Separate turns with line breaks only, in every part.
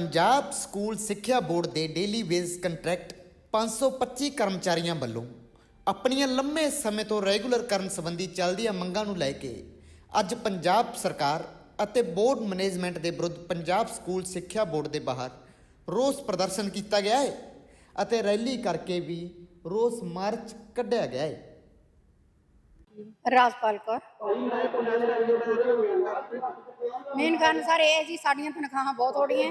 Punjab school ਸਿੱਖਿਆ board ਦੇ daily wage contract 525 ਕਰਮਚਾਰੀਆਂ ਵੱਲੋਂ ਆਪਣੀਆਂ ਲੰਮੇ ਸਮੇਂ ਤੋਂ ਰੈਗੂਲਰ ਕਰਨ ਸੰਬੰਧੀ ਚੱਲਦੀਆਂ ਮੰਗਾਂ ਨੂੰ ਲੈ ਕੇ ਅੱਜ ਪੰਜਾਬ ਸਰਕਾਰ ਅਤੇ ਬੋਰਡ ਮੈਨੇਜਮੈਂਟ ਦੇ ਵਿਰੁੱਧ ਪੰਜਾਬ ਸਕੂਲ ਸਿੱਖਿਆ ਬੋਰਡ ਦੇ ਬਾਹਰ ਰੋਸ ਪ੍ਰਦਰਸ਼ਨ ਕੀਤਾ ਗਿਆ ਹੈ ਅਤੇ ਰੈਲੀ ਕਰਕੇ ਵੀ ਰੋਸ ਮਾਰਚ ਕੱਢਿਆ ਗਿਆ ਹੈ।
ਰਾਜਪਾਲ ਕੌਰ। ਮੇਨ ਕਾਰਨ ਸਰ ਇਹ ਹੈ ਜੀ, ਸਾਡੀਆਂ ਤਨਖਾਹਾਂ ਬਹੁਤ ਥੋੜੀਆਂ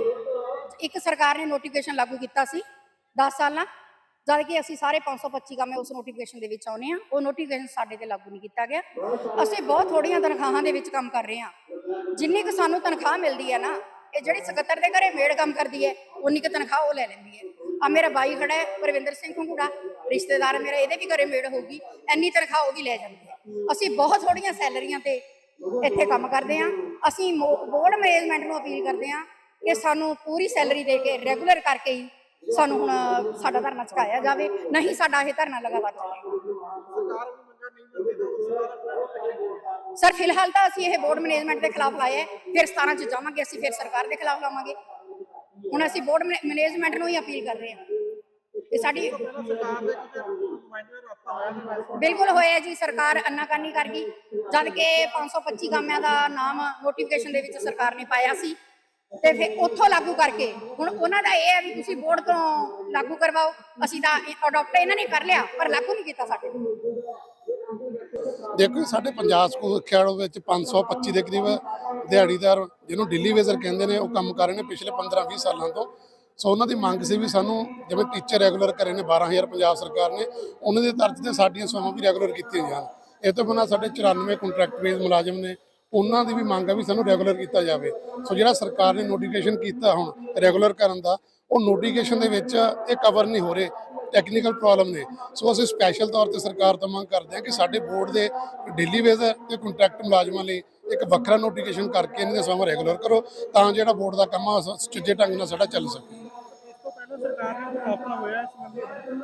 ਇੱਕ ਸਰਕਾਰ ਨੇ ਨੋਟੀਫਿਕੇਸ਼ਨ ਲਾਗੂ ਕੀਤਾ ਸੀ 10 ਸਾਲਾਂ, ਜਦ ਕਿ ਅਸੀਂ ਸਾਰੇ 525 ਕੰਮ ਉਸ ਨੋਟੀਫਿਕੇਸ਼ਨ ਦੇ ਵਿੱਚ ਆਉਨੇ ਆ ਉਹ ਨੋਟੀਫਿਕੇਸ਼ਨ ਸਾਡੇ ਤੇ ਲਾਗੂ ਨਹੀਂ ਕੀਤਾ ਗਿਆ। ਅਸੀਂ ਬਹੁਤ ਥੋੜੀਆਂ ਤਨਖਾਹਾਂ ਦੇ ਵਿੱਚ ਕੰਮ ਕਰ ਰਹੇ ਆ ਜਿੰਨੀ ਕੁ ਸਾਨੂੰ ਤਨਖਾਹ ਮਿਲਦੀ ਹੈ ਨਾ, ਇਹ ਜਿਹੜੀ ਸਕੱਤਰ ਦੇ ਘਰੇ ਮੇੜ ਕੰਮ ਕਰਦੀ ਹੈ, ਉਨੀ ਕੁ ਤਨਖਾਹ ਉਹ ਲੈ ਲੈਂਦੀ ਹੈ। ਆ ਮੇਰਾ ਬਾਈ ਖੜਾ ਹੈ, ਪਰਵਿੰਦਰ ਸਿੰਘ ਖੰਗੂੜਾ ਰਿਸ਼ਤੇਦਾਰ ਹੈ ਮੇਰਾ, ਇਹਦੇ ਵੀ ਘਰੇ ਮੇੜ ਹੋਊਗੀ, ਇੰਨੀ ਤਨਖਾਹ ਉਹ ਵੀ ਲੈ ਜਾਂਦੀ ਹੈ। ਅਸੀਂ ਬਹੁਤ ਥੋੜੀਆਂ ਸੈਲਰੀਆਂ ਤੇ ਇੱਥੇ ਕੰਮ ਕਰਦੇ ਆ ਅਸੀਂ ਬੋਰਡ ਮੈਨੇਜਮੈਂਟ ਨੂੰ ਅਪੀਲ ਕਰਦੇ ਆ ਕਿ ਸਾਨੂੰ ਪੂਰੀ ਸੈਲਰੀ ਦੇ ਕੇ ਰੈਗੂਲਰ ਕਰਕੇ ਹੀ ਸਾਨੂੰ ਹੁਣ ਸਾਡਾ ਧਰਨਾ ਚੁਕਾਇਆ ਜਾਵੇ ਨਹੀਂ ਸਾਡਾ ਇਹ ਧਰਨਾ ਲਗਾਤਾਰ ਚੱਲੇਗਾ ਸਰ, ਫਿਲਹਾਲ ਤਾਂ ਅਸੀਂ ਇਹ ਬੋਰਡ ਮੈਨੇਜਮੈਂਟ ਦੇ ਖਿਲਾਫ ਲਾਇਆ ਹੈ, ਫਿਰ 17 ਚ ਜਾਵਾਂਗੇ, ਅਸੀਂ ਫਿਰ ਸਰਕਾਰ ਦੇ ਖਿਲਾਫ ਲਾਵਾਂਗੇ। ਹੁਣ ਅਸੀਂ ਬੋਰਡ ਮੈਨੇਜਮੈਂਟ ਨੂੰ ਹੀ ਅਪੀਲ ਕਰ ਰਹੇ ਹਾਂ। ਇਹ ਸਾਡੀ ਬਿਲਕੁਲ ਹੋਇਆ ਜੀ, ਸਰਕਾਰ ਅੰਨਾਕਾਨੀ ਕਰ ਗਈ, ਜਦ ਕਿ 525 ਕਾਮਿਆਂ ਦਾ ਨਾਮ ਨੋਟੀਫਿਕੇਸ਼ਨ ਦੇ ਵਿੱਚ ਸਰਕਾਰ ਨੇ ਪਾਇਆ ਸੀ। ਤੇ ਫਿਰ ਉੱਥੋਂ ਲਾਗੂ ਕਰਕੇ। ਹੁਣ ਉਹਨਾਂ ਦਾ ਇਹ ਹੈ ਵੀ ਤੁਸੀਂ ਬੋਰਡ ਤੋਂ ਲਾਗੂ ਕਰਵਾਓ। ਅਸੀਂ ਤਾਂ ਅਡਾਪਟ ਇਹਨਾਂ ਨੇ ਕਰ ਲਿਆ, ਪਰ ਲਾਗੂ ਨਹੀਂ ਕੀਤਾ ਸਾਡੇ
ਦੇਖੋ ਸਾਡੇ ਪੰਜਾਬ ਸਕੂਲ ਸਿੱਖਿਆ ਵਿੱਚ 525 ਦੇ ਕਰੀਬ ਦਿਹਾੜੀਦਾਰ ਜਿਹਨੂੰ ਡੇਲੀ ਵੇਜ਼ਰ ਕਹਿੰਦੇ ਨੇ, ਉਹ ਕੰਮ ਕਰ ਰਹੇ ਨੇ ਪਿਛਲੇ 15-20 ਸਾਲਾਂ ਤੋਂ। ਸੋ ਉਹਨਾਂ ਦੀ ਮੰਗ ਸੀ ਵੀ ਸਾਨੂੰ ਜਿਵੇਂ ਟੀਚਰ ਰੈਗੂਲਰ ਕਰੇ ਨੇ 12000 ਪੰਜਾਬ ਸਰਕਾਰ ਨੇ, ਉਹਨਾਂ ਦੇ ਤਰਜ਼ ਤੇ ਸਾਡੀਆਂ ਸੇਵਾਵਾਂ ਵੀ ਰੈਗੂਲਰ ਕੀਤੀਆਂ ਜਾਣ। ਇਹ ਤੋਂ ਬਿਨਾਂ ਸਾਡੇ 94 ਕੰਟਰੈਕਟ ਬੇਸ ਮੁਲਾਜ਼ਮ ਨੇ ਉਹਨਾਂ ਦੀ ਵੀ ਮੰਗ ਆ ਵੀ ਸਾਨੂੰ ਰੈਗੂਲਰ ਕੀਤਾ ਜਾਵੇ। ਸੋ ਜਿਹੜਾ ਸਰਕਾਰ ਨੇ ਨੋਟੀਫਿਕੇਸ਼ਨ ਕੀਤਾ ਹੁਣ ਰੈਗੂਲਰ ਕਰਨ ਦਾ, ਉਹ ਨੋਟੀਫਿਕੇਸ਼ਨ ਦੇ ਵਿੱਚ ਇਹ ਕਵਰ ਨਹੀਂ ਹੋ ਰਹੇ ਟੈਕਨੀਕਲ ਪ੍ਰੋਬਲਮ ਨੇ। ਸੋ ਅਸੀਂ ਸਪੈਸ਼ਲ ਤੌਰ ਤੇ ਸਰਕਾਰ ਤੋਂ ਮੰਗ ਕਰਦੇ ਹਾਂ ਕਿ ਸਾਡੇ ਬੋਰਡ ਦੇ ਡੇਲੀ ਵੇਜ਼ ਤੇ ਕੰਟਰੈਕਟ ਮੁਲਾਜ਼ਮਾਂ ਲਈ ਇੱਕ ਵੱਖਰਾ ਨੋਟੀਫਿਕੇਸ਼ਨ ਕਰਕੇ ਇਹਨਾਂ ਦੇ ਸਮਾਂ ਰੈਗੂਲਰ ਕਰੋ, ਤਾਂ ਜਿਹੜਾ ਬੋਰਡ ਦਾ ਕੰਮ ਆ ਸੁਚੱਜੇ ਢੰਗ ਨਾਲ ਸਾਡਾ ਚੱਲ ਸਕੇ।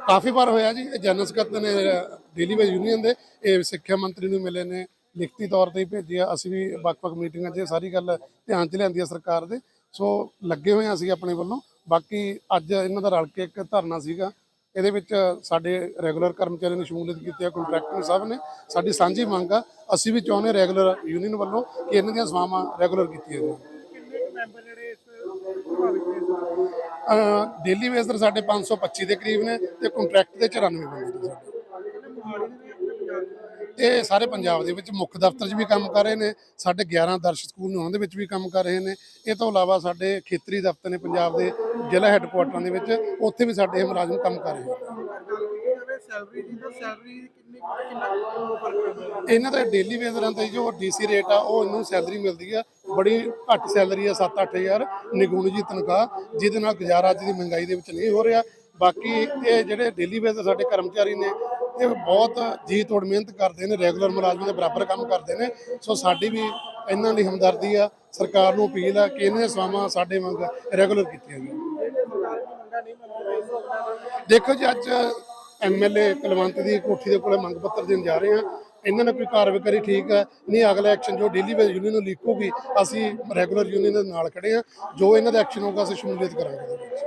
ਕਾਫੀ ਵਾਰ ਹੋਇਆ ਜੀ, ਇਹ ਜਨਰਲ ਸਕੱਤਰ ਨੇ ਡੇਲੀ ਵੇਜ ਯੂਨੀਅਨ ਦੇ, ਇਹ ਸਿੱਖਿਆ ਮੰਤਰੀ ਨੂੰ ਮਿਲੇ ਨੇ ਲਿਖਤੀ ਤੌਰ ਤੇ ਹੀ ਭੇਜਿਆ ਅਸੀਂ ਵੀ ਵੱਖ-ਵੱਖ ਮੀਟਿੰਗਾਂ 'ਚ ਇਹ ਸਾਰੀ ਗੱਲ ਧਿਆਨ 'ਚ ਲਿਆਂਦੀ ਹੈ ਸਰਕਾਰ ਦੇ। ਸੋ ਲੱਗੇ ਹੋਏ ਹਾਂ ਅਸੀਂ ਆਪਣੇ ਵੱਲੋਂ। ਬਾਕੀ ਅੱਜ ਇਹਨਾਂ ਦਾ ਰਲ ਕੇ ਇੱਕ ਧਰਨਾ ਸੀਗਾ ਇਹਦੇ ਵਿੱਚ ਸਾਡੇ ਰੈਗੂਲਰ ਕਰਮਚਾਰੀਆਂ ਨੇ ਸ਼ਮੂਲੀਅਤ ਕੀਤੀ ਹੈ ਕੰਟਰੈਕਟਰ ਸਾਹਿਬ ਨੇ। ਸਾਡੀ ਸਾਂਝੀ ਮੰਗ ਆ ਅਸੀਂ ਵੀ ਚਾਹੁੰਦੇ ਰੈਗੂਲਰ ਯੂਨੀਅਨ ਵੱਲੋਂ ਕਿ ਇਹਨਾਂ ਦੀਆਂ ਸੇਵਾਵਾਂ ਰੈਗੂਲਰ ਕੀਤੀਆਂ ਜਾਣ। ਡੇਲੀ ਵੇਸ ਸਾਡੇ 525 ਦੇ ਕਰੀਬ ਨੇ ਤੇ ਕੰਟਰੈਕਟ ਦੇ 94 ਬੰਦੇ ਨੇ ਸਾਡੇ। ਇਹ ਸਾਰੇ ਪੰਜਾਬ ਦੇ ਵਿੱਚ ਮੁੱਖ ਦਫ਼ਤਰ 'ਚ ਵੀ ਕੰਮ ਕਰ ਰਹੇ ਨੇ, ਸਾਡੇ 11 ਦਰਸ਼ਕ ਸਕੂਲ ਨੇ ਉਹਨਾਂ ਦੇ ਵਿੱਚ ਵੀ ਕੰਮ ਕਰ ਰਹੇ ਨੇ। ਇਹ ਤੋਂ ਇਲਾਵਾ ਸਾਡੇ ਖੇਤਰੀ ਦਫ਼ਤਰ ਨੇ ਪੰਜਾਬ ਦੇ ਜ਼ਿਲ੍ਹਾ ਹੈੱਡਕੁਆਟਰਾਂ ਦੇ ਵਿੱਚ, ਉੱਥੇ ਵੀ ਸਾਡੇ ਇਹ ਮੁਲਾਜ਼ਮ ਕੰਮ ਕਰ ਰਹੇ ਨੇ। ਇਹਨਾਂ ਦਾ ਡੇਲੀ ਵੇਜ਼ਰਾਂ ਤੇ ਜੋ ਡੀਸੀ ਰੇਟ ਆ, ਉਹ ਇਹਨੂੰ ਸੈਲਰੀ ਮਿਲਦੀ ਆ, ਬੜੀ ਘੱਟ ਸੈਲਰੀ ਆ 7-8000 ਨਿਗੁਣ ਜੀ ਤਨਖਾਹ, ਜਿਹਦੇ ਨਾਲ ਗੁਜ਼ਾਰਾ ਅੱਜ ਦੀ ਮਹਿੰਗਾਈ ਦੇ ਵਿੱਚ ਨਹੀਂ ਹੋ ਰਿਹਾ। ਬਾਕੀ ਇਹ ਜਿਹੜੇ ਡੇਲੀ ਵੇਜ਼ ਸਾਡੇ ਕਰਮਚਾਰੀ ਨੇ ਇਹ ਬਹੁਤ ਜੀ ਤੋੜ ਮਿਹਨਤ ਕਰਦੇ ਨੇ ਰੈਗੂਲਰ ਮੁਲਾਜ਼ਮਾਂ ਦੇ ਬਰਾਬਰ ਕੰਮ ਕਰਦੇ ਨੇ। ਸੋ ਸਾਡੀ ਵੀ ਇਹਨਾਂ ਲਈ ਹਮਦਰਦੀ ਆ, ਸਰਕਾਰ ਨੂੰ ਅਪੀਲ ਆ ਕਿ ਇਹਨਾਂ ਸੇਵਾਵਾਂ ਸਾਡੇ ਵਾਂਗ ਰੈਗੂਲਰ ਕੀਤੀਆਂ ਜਾਣ। ਦੇਖੋ ਜੀ, ਅੱਜ ਐਮਐਲਏ ਕੁਲਵੰਤ ਦੀ ਕੋਠੀ ਦੇ ਕੋਲੇ ਮੰਗ ਪੱਤਰ ਦੇਣ ਜਾ ਰਹੇ ਆ ਇਹਨਾਂ ਨੇ ਕੋਈ ਕਾਰਵਾਈ ਕਰੀ ਠੀਕ ਹੈ ਨਹੀਂ ਅਗਲਾ ਐਕਸ਼ਨ ਜੋ ਡੇਲੀ ਵੇਜ ਯੂਨੀਅਨ ਨੂੰ ਲੀਕੂਗੀ, ਅਸੀਂ ਰੈਗੂਲਰ ਯੂਨੀਅਨ ਦੇ ਨਾਲ ਖੜੇ ਆ ਜੋ ਇਹਨਾਂ ਦਾ ਐਕਸ਼ਨ ਹੋਊਗਾ, ਅਸੀਂ ਸ਼ਮੂਲੀਅਤ ਕਰਾਂਗੇ। ਇਹਦੇ ਵਿੱਚ